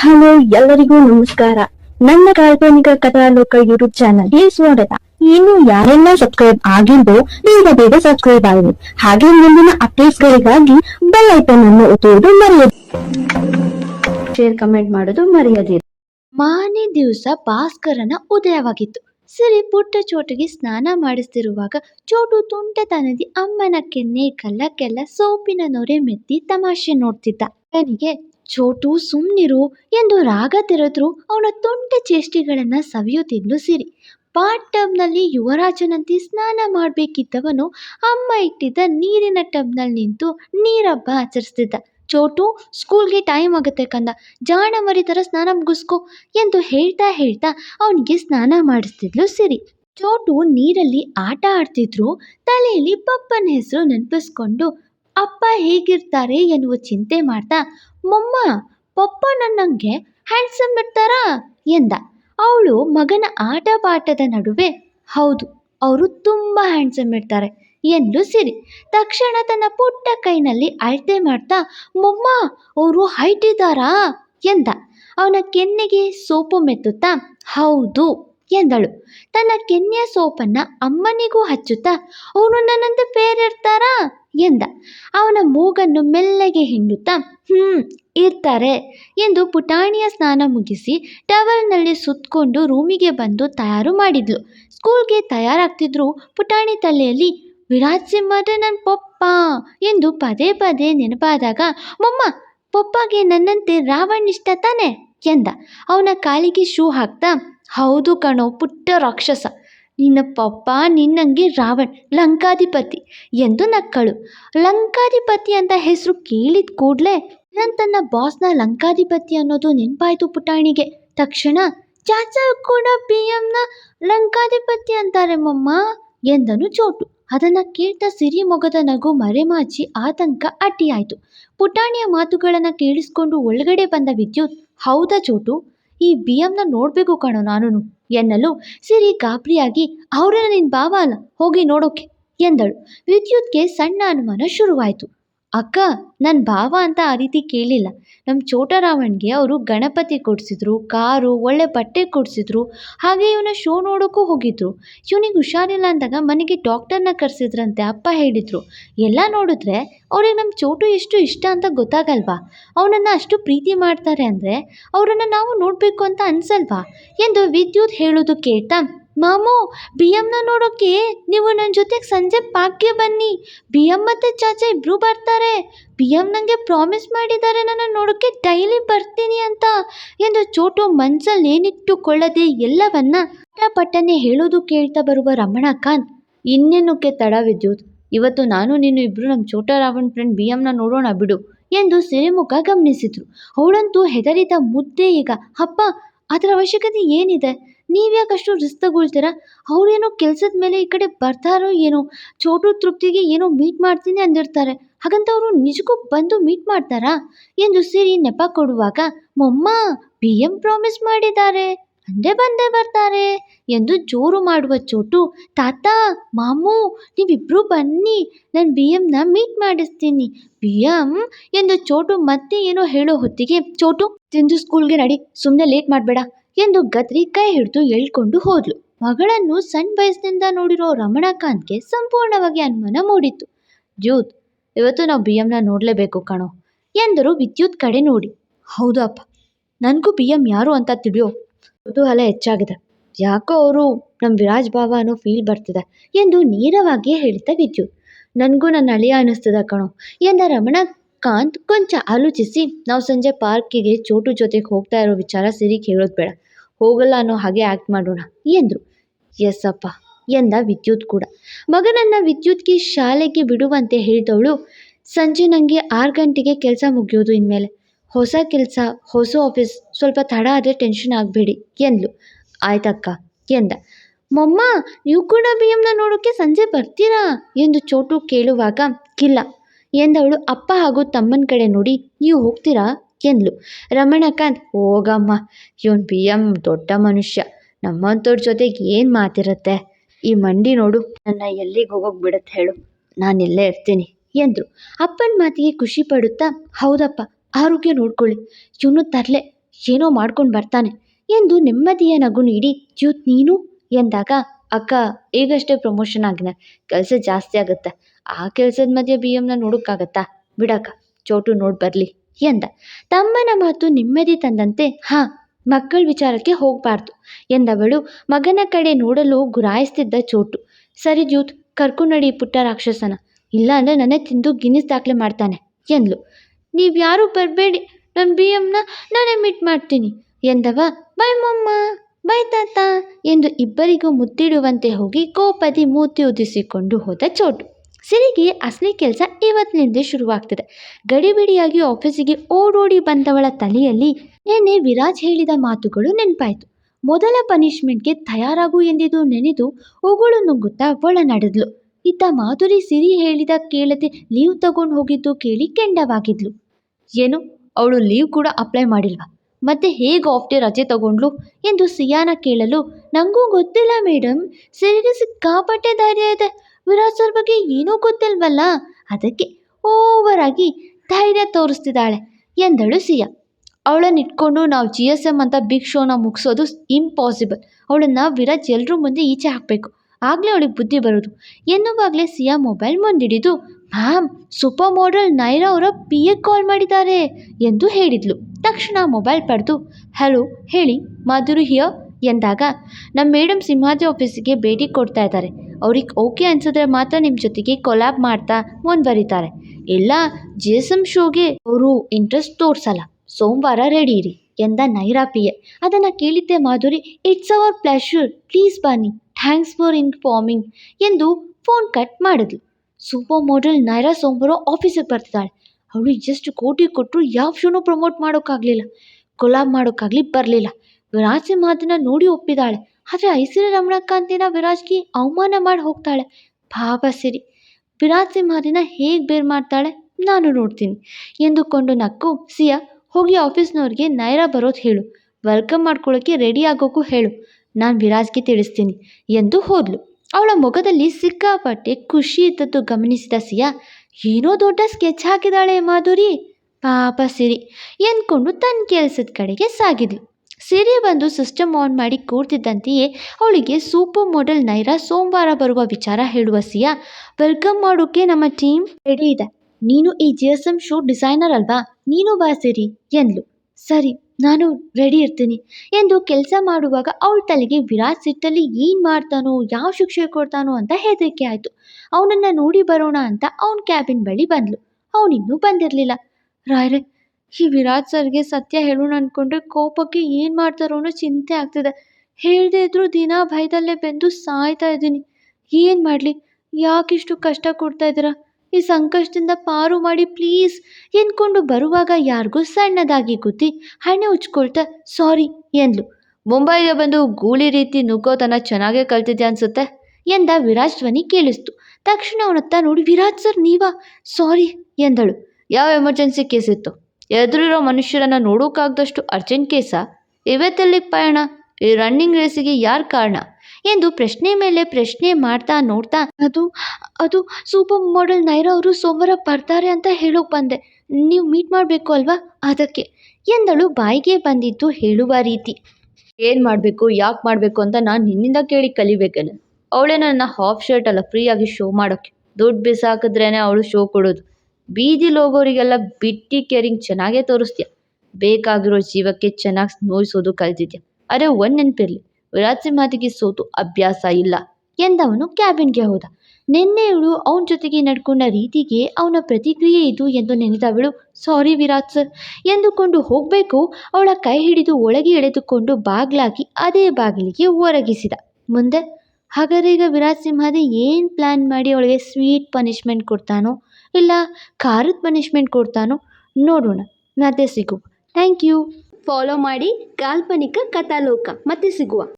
Hello, ಎಲ್ಲರಿಗೂ ನಮಸ್ಕಾರ. ನನ್ನ ಕಾಲ್ಪನಿಕ ಕಥಾಲೋಕ ಯೂಟ್ಯೂಬ್ ಚಾನಲ್ಗೆ ಸ್ವಾಗತ. ಇನ್ನು ಯಾರೆಲ್ಲ ಸಬ್ಸ್ಕ್ರೈಬ್ ಆಗಿದ್ದು ಬೇಗ ಬೇಗ ಸಬ್ಸ್ಕ್ರೈಬ್ ಆಗಿ. ಹಾಗೆ ಮುಂದಿನ ಅಪ್ಡೇಟ್ಸ್ ಗಳಿಗಾಗಿ ಬೆಲ್ ಐಕನ್ ಅನ್ನು ಒತ್ತುವುದು ಮರೆಯದು ಶೇರ್ ಕಮೆಂಟ್ ಮಾಡೋದು ಮರೆಯದಿರಿ. ಮಾನೆ ದಿವಸ ಭಾಸ್ಕರನ ಉದಯವಾಗಿತ್ತು. ಸರಿ ಪುಟ್ಟ ಚೋಟಿಗೆ ಸ್ನಾನ ಮಾಡಿಸ್ತಿರುವಾಗ ಚೋಟು ತುಂಟತನದಿ ಅಮ್ಮನ ಕೆನ್ನೆ ಕಲ್ಲಕ್ಕೆಲ್ಲ ಸೋಪಿನ ನೊರೆ ಮೆತ್ತಿ ತಮಾಷೆ ನೋಡ್ತಿದ್ದ. ಅವನಿಗೆ ಚೋಟು ಸುಮ್ಮನಿರು ಎಂದು ರಾಗ ತೆರೆದ್ರು ಅವನ ತುಂಟ ಚೇಷ್ಟೆಗಳನ್ನು ಸವಿಯುತ್ತಿದ್ಲು ಸಿರಿ. ಪಾಟ್ ಟಬ್ನಲ್ಲಿ ಯುವರಾಜನಂತೆ ಸ್ನಾನ ಮಾಡಬೇಕಿದ್ದವನು ಅಮ್ಮ ಇಟ್ಟಿದ್ದ ನೀರಿನ ಟಬ್ನಲ್ಲಿ ನಿಂತು ನೀರಬ್ಬ ಆಚರಿಸ್ತಿದ್ದ. ಚೋಟು ಸ್ಕೂಲ್ಗೆ ಟೈಮ್ ಆಗುತ್ತೆ ಕಂದ ಜಾಣ ಮರಿ ಥರ ಸ್ನಾನ ಮುಗಿಸ್ಕೊ ಎಂದು ಹೇಳ್ತಾ ಹೇಳ್ತಾ ಅವನಿಗೆ ಸ್ನಾನ ಮಾಡಿಸ್ತಿದ್ಲು ಸಿರಿ. ಚೋಟು ನೀರಲ್ಲಿ ಆಟ ಆಡ್ತಿದ್ರು, ತಲೆಯಲ್ಲಿ ಪಪ್ಪನ ಹೆಸರು ನೆನಪಿಸ್ಕೊಂಡು, ಅಪ್ಪ ಹೇಗಿರ್ತಾರೆ? ಎನ್ನುವ ಚಿಂತೆ ಮಾಡ್ತಾ ಮೊಮ್ಮ, ಪಪ್ಪ ನನ್ನಂಗೆ ಹ್ಯಾಂಡ್ಸಮ್ ಇರ್ತಾರಾ? ಎಂದ. ಅವಳು ಮಗನ ಆಟ ಪಾಠದ ನಡುವೆ ಹೌದು, ಅವರು ತುಂಬ ಹ್ಯಾಂಡ್ಸಮ್ ಇರ್ತಾರೆ ಎಂದು ಸಿರಿ. ತಕ್ಷಣ ತನ್ನ ಪುಟ್ಟ ಕೈನಲ್ಲಿ ಅಳತೆ ಮಾಡ್ತಾ, ಮೊಮ್ಮ, ಅವರು ಹೈಟ್ ಇದ್ದಾರಾ? ಎಂದ. ಅವನ ಕೆನ್ನೆಗೆ ಸೋಪು ಮೆತ್ತುತ್ತಾ, ಹೌದು. ಎಂದಳು. ತನ್ನ ಕೆನ್ನೆಯ ಸೋಪನ್ನ ಅಮ್ಮನಿಗೂ ಹಚ್ಚುತ್ತಾ, ಅವನು ನನ್ನಂತೆ ಫೇರ್ ಇರ್ತಾರಾ ಎಂದ. ಅವನ ಮೂಗನ್ನು ಮೆಲ್ಲಗೆ ಹಿಂಡುತ್ತಾ, ಹ್ಮ್, ಇರ್ತಾರೆ ಎಂದು ಪುಟಾಣಿಯ ಸ್ನಾನ ಮುಗಿಸಿ ಟವಲ್ನಲ್ಲಿ ಸುತ್ತಕೊಂಡು ರೂಮಿಗೆ ಬಂದು ತಯಾರು ಮಾಡಿದ್ಲು. ಸ್ಕೂಲ್ಗೆ ತಯಾರಾಗ್ತಿದ್ರು ಪುಟಾಣಿ ತಲೆಯಲ್ಲಿ ವಿರಾಟ್ ಸಿಂಹರೇ ನನ್ನ ಪಪ್ಪ ಎಂದು ಪದೇ ಪದೇ ನೆನಪಾದಾಗ, ಮೊಮ್ಮ, ಪಪ್ಪಗೆ ನನ್ನಂತೆ ರಾವಣ್ ಇಷ್ಟ ತಾನೆ? ಎಂದ. ಅವನ ಕಾಲಿಗೆ ಶೂ ಹಾಕ್ತಾ ಹೌದು ಕಣೋ, ಪುಟ್ಟ ರಾಕ್ಷಸ. ನಿನ್ನ ಪಪ್ಪ ನಿನ್ನಂಗೆ ರಾವಣ್, ಲಂಕಾಧಿಪತಿ ಎಂದು ನಕ್ಕಳು. ಲಂಕಾಧಿಪತಿ ಅಂತ ಹೆಸರು ಕೇಳಿದ ಕೂಡಲೇ ನನ್ನ ತನ್ನ ಬಾಸ್ನ ಲಂಕಾಧಿಪತಿ ಅನ್ನೋದು ನೆನಪಾಯ್ತು ಪುಟಾಣಿಗೆ. ತಕ್ಷಣ, ಚಾಚ ಕೂಡ ಪಿ ಎಂನ ಲಂಕಾಧಿಪತಿ ಅಂತಾರೆ ಮಮ್ಮ ಎಂದನು ಚೋಟು. ಅದನ್ನ ಕೇಳ್ತ ಸಿರಿ ಮೊಗದ ನಗು ಮರೆಮಾಚಿ ಆತಂಕ ಅಡ್ಡಿಯಾಯಿತು. ಪುಟಾಣಿಯ ಮಾತುಗಳನ್ನ ಕೇಳಿಸ್ಕೊಂಡು ಒಳಗಡೆ ಬಂದ ವಿದ್ಯುತ್, ಹೌದಾ ಚೋಟು? ಈ ಬಿ ಎಂನ ನೋಡಬೇಕು ಕಣೋ ನಾನು ಎನ್ನಲು ಸಿರಿ ಗಾಬರಿಯಾಗಿ, ಅವರನ್ನ ನಿನ್ನ ಬಾವ ಅಲ್ಲ, ಹೋಗಿ ನೋಡೋಕೆ, ಎಂದಳು. ವಿದ್ಯುತ್ಗೆ ಸಣ್ಣ ಅನುಮಾನ ಶುರುವಾಯಿತು. ಅಕ್ಕ ನನ್ನ ಭಾವ ಅಂತ ಆ ರೀತಿ ಕೇಳಿಲ್ಲ. ನಮ್ಮ ಚೋಟರಾಮನ್ಗೆ ಅವರು ಗಣಪತಿ ಕೊಡಿಸಿದ್ರು, ಕಾರು, ಒಳ್ಳೆ ಬಟ್ಟೆ ಕೊಡಿಸಿದ್ರು, ಹಾಗೆ ಇವನ ಶೋ ನೋಡೋಕ್ಕೂ ಹೋಗಿದ್ರು. ಇವನಿಗೆ ಹುಷಾರಿಲ್ಲ ಅಂದಾಗ ಮನೆಗೆ ಡಾಕ್ಟರ್ನ ಕರೆಸಿದ್ರಂತೆ ಅಪ್ಪ ಹೇಳಿದರು. ಎಲ್ಲ ನೋಡಿದ್ರೆ ಅವ್ರಿಗೆ ನಮ್ಮ ಚೋಟು ಎಷ್ಟು ಇಷ್ಟ ಅಂತ ಗೊತ್ತಾಗಲ್ವಾ? ಅವನನ್ನು ಅಷ್ಟು ಪ್ರೀತಿ ಮಾಡ್ತಾರೆ ಅಂದರೆ ಅವರನ್ನು ನಾವು ನೋಡಬೇಕು ಅಂತ ಅನ್ಸಲ್ವಾ? ಎಂದು ವಿದ್ಯುತ್ ಹೇಳೋದು ಕೇಳ್ತಾ ಮಾಮು ಬಿ ಎಮ್ನ ನೋಡೋಕ್ಕೆ ನೀವು ನನ್ನ ಜೊತೆಗೆ ಸಂಜೆ ಪಾಕ್ಗೆ ಬನ್ನಿ. ಬಿ ಎಂ ಮತ್ತು ಚಾಚಾ ಇಬ್ಬರೂ ಬರ್ತಾರೆ. ಬಿ ಎಂ ನನಗೆ ಪ್ರಾಮಿಸ್ ಮಾಡಿದ್ದಾರೆ ನನ್ನ ನೋಡೋಕ್ಕೆ ಡೈಲಿ ಬರ್ತೀನಿ ಅಂತ. ಎಂದು ಚೋಟು ಮನ್ಸಲ್ಲಿ ಏನಿಟ್ಟುಕೊಳ್ಳದೆ ಎಲ್ಲವನ್ನ ಪಟ್ಟನೆ ಹೇಳೋದು ಕೇಳ್ತಾ ಬರುವ ರಮಣಕಾಂತ್ ಇನ್ನೇನಕ್ಕೆ ತಡ ವಿದ್ಯುತ್? ಇವತ್ತು ನಾನು ನೀನು ಇಬ್ಬರು ನಮ್ಮ ಚೋಟ ರಾವಣ್ ಫ್ರೆಂಡ್ ಬಿ ಎಮ್ನ ನೋಡೋಣ ಬಿಡು ಎಂದು ಸಿರಿಮುಖ ಗಮನಿಸಿದ್ರು. ಅವಳಂತೂ ಹೆದರಿದ ಮುದ್ದೆ ಈಗ, ಅಪ್ಪ, ಅದರ ಅವಶ್ಯಕತೆ ಏನಿದೆ? ನೀವ್ಯಾಕಷ್ಟು ರಿಸ್ಕ್ ತಗೊಳ್ತೀರಾ ಅವ್ರೇನೋ ಕೆಲಸದ ಮೇಲೆ ಈ ಕಡೆ ಬರ್ತಾರೋ ಏನೋ, ಚೋಟು ತೃಪ್ತಿಗೆ ಏನೋ ಮೀಟ್ ಮಾಡ್ತೀನಿ ಅಂದಿರ್ತಾರೆ. ಹಾಗಂತ ಅವರು ನಿಜಕ್ಕೂ ಬಂದು ಮೀಟ್ ಮಾಡ್ತಾರಾ? ಎಂದು ಸಿರಿ ನೆಪ ಕೊಡುವಾಗ, ಮೊಮ್ಮ, ಪಿ ಎಂ ಪ್ರಾಮಿಸ್ ಮಾಡಿದ್ದಾರೆ. ಅಂದೇ ಬಂದೇ ಬರ್ತಾರೆ. ಎಂದು ಜೋರು ಮಾಡುವ ಚೋಟು, ತಾತ, ಮಾಮು, ನೀವಿಬ್ರು ಬನ್ನಿ. ನಾನು ಬಿ ಎಮ್ನ ಮೀಟ್ ಮಾಡಿಸ್ತೀನಿ. B M? ಎಂದು ಚೋಟು ಮತ್ತೆ ಏನೋ ಹೇಳೋ ಹೊತ್ತಿಗೆ, ಚೋಟು, ತಿಂದು ಸ್ಕೂಲ್ಗೆ ನಡಿ. ಸುಮ್ಮನೆ ಲೇಟ್ ಮಾಡಬೇಡ. ಎಂದು ಗದ್ರಿ ಕೈ ಹಿಡಿದು ಎಳ್ಕೊಂಡು ಹೋದ್ಲು. ಮಗಳನ್ನು ಸಣ್ಣ ವಯಸ್ಸಿನಿಂದ ನೋಡಿರೋ ರಮಣಕಾಂತ್ಗೆ ಸಂಪೂರ್ಣವಾಗಿ ಅನುಮಾನ ಮೂಡಿತು ಜ್ಯೂತ್, ಇವತ್ತು ನಾವು ಬಿ ಎಮ್ನ ನೋಡಲೇಬೇಕು ಕಣೋ, ಎಂದರು ವಿದ್ಯುತ್ ಕಡೆ ನೋಡಿ. ಹೌದಪ್ಪ, ನನಗೂ ಬಿ ಎಂ ಯಾರು ಅಂತ ತಿಳಿಯೋ? ಕುತೂಹಲ ಹೆಚ್ಚಾಗಿದೆ. ಯಾಕೋ ಅವರು ನಮ್ಮ ವಿರಾಜ್ ಬಾಬಾ ಅನ್ನೋ ಫೀಲ್ ಬರ್ತಿದೆ, ಎಂದು ನೇರವಾಗಿಯೇ ಹೇಳ್ತಾ ವಿದ್ಯುತ್. ನನಗೂ ನನ್ನ ಅಳಿಯ ಅನ್ನಿಸ್ತದ ಕಣೋ, ಎಂದ ರಮಣಕಾಂತ್ ಕೊಂಚ ಆಲೋಚಿಸಿ, ನಾವು ಸಂಜೆ ಪಾರ್ಕಿಗೆ ಚೋಟು ಜೊತೆಗೆ ಹೋಗ್ತಾ ಇರೋ ವಿಚಾರ ಸಿರಿ ಕೇಳೋದು ಬೇಡ. ಹೋಗಲ್ಲ ಅನ್ನೋ ಹಾಗೆ ಆ್ಯಕ್ಟ್ ಮಾಡೋಣ, ಎಂದರು. ಎಸ್ಸಪ್ಪ ಎಂದ ವಿದ್ಯುತ್ ಕೂಡ. ಮಗನನ್ನು ವಿದ್ಯುತ್ಗೆ ಶಾಲೆಗೆ ಬಿಡುವಂತೆ ಹೇಳಿದವಳು ಸಂಜೆ ನನಗೆ ಆರು ಗಂಟೆಗೆ ಕೆಲಸ ಮುಗಿಯೋದು ಇನ್ಮೇಲೆ. ಹೊಸ ಕೆಲಸ, ಹೊಸ ಆಫೀಸ್, ಸ್ವಲ್ಪ ತಡ ಆದರೆ ಟೆನ್ಷನ್ ಆಗಬೇಡಿ, ಎಂದ್ಲು. ಆಯ್ತಕ್ಕ, ಎಂದ. ಮೊಮ್ಮ ನೀವು ಕೂಡ ಬಿ ಎಮ್ನ ನೋಡೋಕ್ಕೆ ಸಂಜೆ ಬರ್ತೀರಾ? ಎಂದು ಚೋಟು ಕೇಳುವಾಗ, ಇಲ್ಲ ಎಂದವಳು, ಅಪ್ಪ ಹಾಗೂ ತಮ್ಮನ ಕಡೆ ನೋಡಿ ನೀವು ಹೋಗ್ತೀರಾ? ಎಂದ್ಲು. ರಮಣಕಾಂತ್, ಹೋಗಮ್ಮ. ಇವನ್ ಬಿ ಎಂ ದೊಡ್ಡ ಮನುಷ್ಯ. ನಮ್ಮಂಥವ್ರ ಜೊತೆಗೆ ಏನು ಮಾತಿರುತ್ತೆ? ಈ ಮಂಡಿ ನೋಡು. ನನ್ನ ಎಲ್ಲಿಗೆ ಹೋಗೋಕೆ ಬಿಡುತ್ತೆ ಹೇಳು. ನಾನು ಇಲ್ಲೇ ಇರ್ತೀನಿ. ಎಂದರು. ಅಪ್ಪನ ಮಾತಿಗೆ ಖುಷಿ ಪಡುತ್ತಾ, ಹೌದಪ್ಪ, ಆರೋಗ್ಯ ನೋಡ್ಕೊಳ್ಳಿ. ಇವನು ತರಲೆ. ಏನೋ ಮಾಡ್ಕೊಂಡು ಬರ್ತಾನೆ. ಎಂದು ನೆಮ್ಮದಿಯ ನಗು ನೀಡಿ, ಜ್ಯೂತ್, ನೀನು? ಎಂದಾಗ, ಅಕ್ಕ, ಈಗಷ್ಟೇ ಪ್ರಮೋಷನ್ ಆಗಿದೆ. ಕೆಲಸ ಜಾಸ್ತಿ ಆಗುತ್ತೆ. ಆ ಕೆಲಸದ ಮಧ್ಯೆ ಬಿ ಎಮ್ನ ನೋಡೋಕ್ಕಾಗತ್ತಾ? ಬಿಡಕ್ಕ ಚೋಟು ನೋಡಿ ಬರಲಿ ಎಂದ. ತಮ್ಮನ ಮಾತು ನೆಮ್ಮದಿ ತಂದಂತೆ, ಹಾಂ, ಮಕ್ಕಳ ವಿಚಾರಕ್ಕೆ ಹೋಗಬಾರ್ದು ಎಂದವಳು ಮಗನ ಕಡೆ ನೋಡಲು ಗುರಾಯಿಸ್ತಿದ್ದ ಚೋಟು. ಸರಿ ಜ್ಯೂತ್ ಕರ್ಕೊಂಡಡಿ ಪುಟ್ಟ ರಾಕ್ಷಸನ. ಇಲ್ಲ ಅಂದರೆ ನನ್ನ ತಿಂದು ಗಿನ್ನಿಸ್ ದಾಖಲೆ ಮಾಡ್ತಾನೆ ಎಂದ್ಲು. ನೀವು ಯಾರೂ ಬರಬೇಡಿ ನನ್ನ ಬಿ ಎಮ್ನ ನಾನೇ ಮೀಟ್ ಮಾಡ್ತೀನಿ ಎಂದವ. ಬಾಯ್ ಮಮ್ಮ ಬಾಯ್ ತಾತ ಎಂದು ಇಬ್ಬರಿಗೂ ಮುತ್ತಿಡುವಂತೆ ಹೋಗಿ ಕೋಪದಿ ಮೂತಿ ಉದಿಸಿಕೊಂಡು ಹೋದ ಚೋಟು. ಸಿರಿಗೆ ಅಸಲಿ ಕೆಲಸ ಇವತ್ತಿನಿಂದ ಶುರುವಾಗ್ತದೆ. ಗಡಿಬಿಡಿಯಾಗಿ ಆಫೀಸಿಗೆ ಓಡೋಡಿ ಬಂದವಳ ತಲೆಯಲ್ಲಿ ನಿನ್ನೆ ವಿರಾಜ್ ಹೇಳಿದ ಮಾತುಗಳು ನೆನಪಾಯಿತು. ಮೊದಲ ಪನಿಷ್ಮೆಂಟ್ಗೆ ತಯಾರಾಗು ಎಂದಿದ್ದು ನೆನೆದು ಉಗುಳು ನುಂಗುತ್ತಾ ಒಳ ನಡೆದ್ಲು ಇತ್ತ ಮಾಧುರಿ ಸಿರಿ ಹೇಳಿದ ಕೇಳದೆ ಲೀವ್ ತಗೊಂಡು ಹೋಗಿದ್ದು ಕೇಳಿ ಕೆಂಡವಾಗಿದ್ಲು. ಏನು, ಅವಳು ಲೀವ್ ಕೂಡ ಅಪ್ಲೈ ಮಾಡಿಲ್ವಾ? ಮತ್ತೆ ಹೇಗೆ ಆಫ್ ಡೇ ರಜೆ ತಗೊಂಡ್ಲು ಎಂದು ಸಿಯಾನ ಕೇಳಲು ನನಗೂ ಗೊತ್ತಿಲ್ಲ ಮೇಡಮ್ ಸಿರಿಗೆ ಸಿಕ್ಕಾಪಟ್ಟೆ ಧೈರ್ಯ ಇದೆ. ವಿರಾಟ್ ಸರ್ ಬಗ್ಗೆ ಏನೂ ಗೊತ್ತಿಲ್ವಲ್ಲ? ಅದಕ್ಕೆ ಓವರ್ ಆಗಿ ಧೈರ್ಯ ತೋರಿಸ್ತಿದ್ದಾಳೆ ಎಂದಳು ಸಿಯಾ. ಅವಳನ್ನ ಇಟ್ಕೊಂಡು ನಾವು ಜಿ ಎಸ್ ಎಂ ಅಂತ ಬಿಗ್ ಶೋನ ಮುಗಿಸೋದು ಇಂಪಾಸಿಬಲ್ ಅವಳನ್ನ ವಿರಾಜ್ ಎಲ್ಲರೂ ಮುಂದೆ ಈಚೆ ಹಾಕಬೇಕು. ಆಗಲೇ ಅವಳಿಗೆ ಬುದ್ಧಿ ಬರೋದು. ಎನ್ನುವಾಗಲೇ ಸಿಯಾ ಮೊಬೈಲ್ ಮುಂದಿಡಿದು, ಮ್ಯಾಮ್ ಸೂಪರ್ ಮಾಡೆಲ್ ನೈರಾ ಅವರ ಪಿ ಎ ಕಾಲ್ ಮಾಡಿದ್ದಾರೆ ಎಂದು ಹೇಳಿದ್ಲು. ತಕ್ಷಣ ಮೊಬೈಲ್ ಪಡೆದು ಹಲೋ ಹೇಳಿ, ಮಾಧುರಿ ಹಿಯರ್ ಎಂದಾಗ ನಮ್ಮ ಮೇಡಮ್ ಸಿಂಹಾದ್ರಿ ಆಫೀಸಿಗೆ ಭೇಟಿ ಕೊಡ್ತಾ ಇದ್ದಾರೆ. ಅವ್ರಿಗೆ ಓಕೆ ಅನ್ಸಿದ್ರೆ ಮಾತ್ರ ನಿಮ್ಮ ಜೊತೆಗೆ ಕೊಲ್ಯಾಬ್ ಮಾಡ್ತಾ ಮುಂದುವರಿತಾರೆ ಇಲ್ಲ ಜಿ ಎಸ್ ಎಂ ಶೋಗೆ ಅವರು ಇಂಟ್ರೆಸ್ಟ್ ತೋರಿಸಲ್ಲ. ಸೋಮವಾರ ರೆಡಿ ಇರಿ ಎಂದ ನೈರಾ ಪಿ ಎ ಅದನ್ನು ಕೇಳಿದ್ದೆ Madhuri it's our pleasure please ಬನ್ನಿ. ಥ್ಯಾಂಕ್ಸ್ ಫಾರ್ ಇನ್ಫಾರ್ಮಿಂಗ್ ಎಂದು ಫೋನ್ ಕಟ್ ಮಾಡಿದ್ಲು. ಸೂಪರ್ ಮಾಡೆಲ್ ನೈರಾ ಸೋಮವಾರ ಆಫೀಸಿಗೆ ಬರ್ತಿದ್ದಾಳೆ. ಅವಳು ಎಷ್ಟು ಕೋಟಿ ಕೊಟ್ಟರು ಯಾವ ಶೋನೂ ಪ್ರಮೋಟ್ ಮಾಡೋಕ್ಕಾಗಲಿಲ್ಲ. ಕೊಲಾಬ್ ಮಾಡೋಕ್ಕಾಗಲಿ ಬರಲಿಲ್ಲ. ವಿರಾಜ್ ಮಾತನ್ನ ನೋಡಿ ಒಪ್ಪಿದಾಳೆ. ಆದರೆ ಐಸಿರಿ ರಮಣಕಾಂತಿನ ವಿರಾಜ್ಗೆ ಅವಮಾನ ಮಾಡಿ ಹೋಗ್ತಾಳೆ. ಪಾಪ ಸಿರಿ. ವಿರಾಜ್ ಸಿಂಹಾದಿನ ಹೇಗೆ ಬೇರ್ ಮಾಡ್ತಾಳೆ ನಾನು ನೋಡ್ತೀನಿ. ಎಂದುಕೊಂಡು ನಕ್ಕು, ಸಿಯಾ, ಹೋಗಿ ಆಫೀಸ್ನವ್ರಿಗೆ ನೈರಾ ಬರೋದು ಹೇಳು. ವೆಲ್ಕಮ್ ಮಾಡ್ಕೊಳ್ಳೋಕ್ಕೆ ರೆಡಿ ಆಗೋಕ್ಕೂ ಹೇಳು. ನಾನು ವಿರಾಜ್ಗೆ ತಿಳಿಸ್ತೀನಿ ಎಂದು ಹೋದ್ಲು. ಅವಳ ಮೊಗದಲ್ಲಿ ಸಿಕ್ಕಾಪಟ್ಟೆ ಖುಷಿ ಇದ್ದದ್ದು ಗಮನಿಸಿದ ಸಿಯಾ, ಏನೋ ದೊಡ್ಡ ಸ್ಕೆಚ್ ಹಾಕಿದಾಳೆ ಮಾಧುರಿ. ಪಾಪ ಸಿರಿ ಎಂದ್ಕೊಂಡು ತನ್ನ ಕೆಲಸದ ಕಡೆಗೆ ಸಾಗಿದ್ಲು. ಸಿರಿ ಬಂದು ಸಿಸ್ಟಮ್ ಆನ್ ಮಾಡಿ ಕೂರ್ತಿದ್ದಂತೆಯೇ ಅವಳಿಗೆ ಸೂಪರ್ ಮಾಡೆಲ್ ನೈರಾ ಸೋಮವಾರ ಬರುವ ವಿಚಾರ ಹೇಳುವ ಸಿಯಾ ವೆಲ್ಕಮ್ ಮಾಡೋಕ್ಕೆ ನಮ್ಮ ಟೀಮ್ ರೆಡಿ ಇದೆ. ನೀನು ಈ G S M show designer ಅಲ್ವಾ? ನೀನು ಬಾ ಸಿರಿ, ಎಂದ್ಲು. ಸರಿ, ನಾನು ರೆಡಿ ಇರ್ತೀನಿ, ಎಂದು ಕೆಲಸ ಮಾಡುವಾಗ ಅವಳ ತಲೆಗೆ ವಿರಾಟ್ ಸಿಟ್ಟಲ್ಲಿ ಏನು ಮಾಡ್ತಾನೋ, ಯಾವ ಶಿಕ್ಷೆ ಕೊಡ್ತಾನೋ ಅಂತ ಹೆದರಿಕೆ ಆಯಿತು. ಅವನನ್ನು ನೋಡಿ ಬರೋಣ ಅಂತ ಅವನ ಕ್ಯಾಬಿನ್ ಬಳಿ ಬಂದ್ಲು. ಅವನಿನ್ನೂ ಬಂದಿರಲಿಲ್ಲ. ರಾಯ್ರೆ ಈ ವಿರಾಟ್ ಸರ್ಗೆ ಸತ್ಯ ಹೇಳೋಣ ಅಂದ್ಕೊಂಡ್ರೆ ಕೋಪಕ್ಕೆ ಏನು ಮಾಡ್ತಾರೋ ಅನ್ನೋ ಚಿಂತೆ ಆಗ್ತಿದೆ. ಹೇಳದೇ ಇದ್ರೂ ದಿನ ಭಯದಲ್ಲೇ ಬೆಂದು ಸಾಯ್ತಾ ಇದ್ದೀನಿ. ಏನು ಮಾಡಲಿ? ಯಾಕಿಷ್ಟು ಕಷ್ಟ ಕೊಡ್ತಾ ಇದ್ದೀರಾ? ಈ ಸಂಕಷ್ಟದಿಂದ ಪಾರು ಮಾಡಿ ಪ್ಲೀಸ್ ಎಂದ್ಕೊಂಡು ಬರುವಾಗ ಯಾರಿಗೂ ಸಣ್ಣದಾಗಿ ಗುದ್ದಿ ಹಣೆ ಉಚ್ಕೊಳ್ತಾ ಸಾರಿ ಎಂದ್ಲು. ಮುಂಬೈಗೆ ಬಂದು ಗೂಳಿ ರೀತಿ ನುಗ್ಗೋತನ ಚೆನ್ನಾಗೇ ಕಲ್ತಿದ್ದೆ ಅನ್ಸುತ್ತೆ? ಎಂದ ವಿರಾಜ್ ಧ್ವನಿ ಕೇಳಿಸ್ತು. ತಕ್ಷಣ ಅವನತ್ತ ನೋಡಿ, ವಿರಾಜ್ ಸರ್, ನೀವಾ? ಸಾರಿ, ಎಂದಳು. ಯಾವ ಎಮರ್ಜೆನ್ಸಿ ಕೇಸ್ ಇತ್ತು? ಎದುರಿರೋ ಮನುಷ್ಯರನ್ನ ನೋಡೋಕ್ಕಾಗ್ದಷ್ಟು ಅರ್ಜೆಂಟ್ ಕೇಸಾ, ಇವತ್ತಲ್ಲಿ ಪಯಣ, ಈ ರನ್ನಿಂಗ್ ರೇಸಿಗೆ ಯಾರು ಕಾರಣ ಎಂದು ಪ್ರಶ್ನೆ ಮೇಲೆ ಪ್ರಶ್ನೆ ಮಾಡ್ತಾ ನೋಡ್ತಾ ಅದು ಅದು ಸೂಪರ್ ಮಾಡೆಲ್ ನೈರಾ ಅವರು ಸೋಮವಾರ ಬರ್ತಾರೆ ಅಂತ ಹೇಳೋಕೆ ಬಂದೆ. ನೀವು ಮೀಟ್ ಮಾಡಬೇಕು ಅಲ್ವಾ ಅದಕ್ಕೆ ಎಂದಳು ಬಾಯಿಗೆ ಬಂದಿದ್ದು ಹೇಳುವ ರೀತಿ. ಏನು ಮಾಡಬೇಕು, ಯಾಕೆ ಮಾಡಬೇಕು ಅಂತ ನಾನು ನಿನ್ನಿಂದ ಕೇಳಿ ಕಲಿಬೇಕೇನೆ. ಅವಳೇ ನನ್ನ ಹಾಫ್ ಶರ್ಟ್ ಅಲ್ಲ ಫ್ರೀಯಾಗಿ ಶೋ ಮಾಡೋಕ್ಕೆ. ದುಡ್ಡು ಬಿಸಾಕಿದ್ರೇ ಅವಳು ಶೋ ಕೊಡೋದು. ಬೀದಿಲಿ ಹೋಗೋರಿಗೆಲ್ಲ ಬಿಟ್ಟಿ ಕೇರಿಂಗ್ ಚೆನ್ನಾಗೇ ತೋರಿಸ್ತೀಯ? ಬೇಕಾಗಿರೋ ಜೀವಕ್ಕೆ ಚೆನ್ನಾಗಿ ನೋಯಿಸೋದು ಕಲ್ತಿದ್ಯ? ಅರೆ ಒಂದು ನೆನಪಿರಲಿ ವಿರಾಟ್ ಮಾತಿಗೆ ಸೋತು ಅಭ್ಯಾಸ ಇಲ್ಲ. ಎಂದವನು ಕ್ಯಾಬಿನ್ಗೆ ಹೋದ. ನಿನ್ನೆ ಇವಳು ಅವನ ಜೊತೆಗೆ ನಡ್ಕೊಂಡ ರೀತಿಗೆ ಅವನ ಪ್ರತಿಕ್ರಿಯೆ ಇದು ಎಂದು ನೆನೆದವಳು, ಸಾರಿ ವಿರಾಟ್ ಸರ್, ಎಂದುಕೊಂಡು ಹೋಗಬೇಕು, ಅವಳ ಕೈ ಹಿಡಿದು ಒಳಗೆ ಎಳೆದುಕೊಂಡು ಬಾಗಿಲಾಗಿ ಅದೇ ಬಾಗಿಲಿಗೆ ಒರಗಿಸಿದ. ಮುಂದೆ, ಹಾಗಾದ್ರೆ ಈಗ ವಿರಾಟ್ ಸಿಂಹಾದಿ ಏನು ಪ್ಲ್ಯಾನ್ ಮಾಡಿ ಅವಳಿಗೆ ಸ್ವೀಟ್ ಪನಿಷ್ಮೆಂಟ್ ಕೊಡ್ತಾನೋ? ಇಲ್ಲ, ಖಾರದ ಪನಿಷ್ಮೆಂಟ್ ಕೊಡ್ತಾನೋ? ನೋಡೋಣ, ಮತ್ತೆ ಸಿಗು ಥ್ಯಾಂಕ್ ಯು ಫಾಲೋ ಮಾಡಿ ಕಾಲ್ಪನಿಕ ಕಥಾಲೋಕ, ಮತ್ತೆ ಸಿಗುವ.